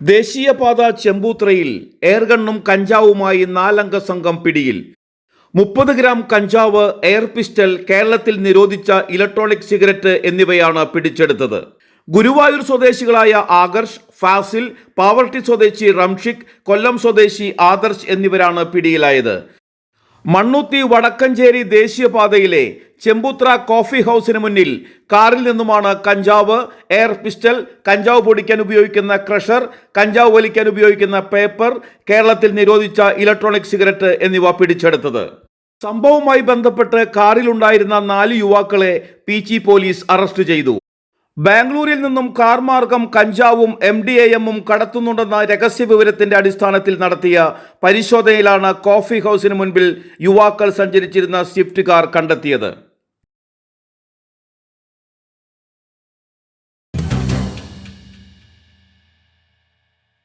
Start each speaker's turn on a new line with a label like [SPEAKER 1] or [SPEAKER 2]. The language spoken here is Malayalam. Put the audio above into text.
[SPEAKER 1] ദേശീയപാത ചെമ്പൂത്രയിൽ എയർഗണ്ണും കഞ്ചാവുമായി നാലംഗ സംഘം പിടിയിൽ. മുപ്പത് ഗ്രാം കഞ്ചാവ് എയർ പിസ്റ്റൽ കേരളത്തിൽ നിരോധിച്ച ഇലക്ട്രോണിക് സിഗരറ്റ് എന്നിവയാണ് പിടിച്ചെടുത്തത്. ഗുരുവായൂർ സ്വദേശികളായ ആകർഷ് ഫാസിൽ പാവർട്ടി സ്വദേശി റംഷിക് കൊല്ലം സ്വദേശി ആദർശ് എന്നിവരാണ് പിടിയിലായത്. മണ്ണുത്തി വടക്കഞ്ചേരി ദേശീയപാതയിലെ ചെമ്പുത്ര കോഫി ഹൗസിന് മുന്നിൽ കാറിൽ നിന്നുമാണ് കഞ്ചാവ് എയർ പിസ്റ്റൽ കഞ്ചാവ് പൊടിക്കാൻ ഉപയോഗിക്കുന്ന ക്രഷർ കഞ്ചാവ് വലിക്കാൻ ഉപയോഗിക്കുന്ന പേപ്പർ കേരളത്തിൽ നിരോധിച്ച ഇലക്ട്രോണിക് സിഗരറ്റ് എന്നിവ പിടിച്ചെടുത്തത്. സംഭവവുമായി ബന്ധപ്പെട്ട് കാറിലുണ്ടായിരുന്ന നാല് യുവാക്കളെ പീച്ചി പോലീസ് അറസ്റ്റ് ചെയ്തു. ബാംഗ്ലൂരിൽ നിന്നും കാർ മാർഗം കഞ്ചാവും എം ഡി എമ്മും കടത്തുന്നുണ്ടെന്ന രഹസ്യ വിവരത്തിന്റെ അടിസ്ഥാനത്തിൽ നടത്തിയ പരിശോധനയിലാണ് കോഫി ഹൗസിന് മുൻപിൽ യുവാക്കൾ സഞ്ചരിച്ചിരുന്ന സ്വിഫ്റ്റ് കാർ കണ്ടെത്തിയത്.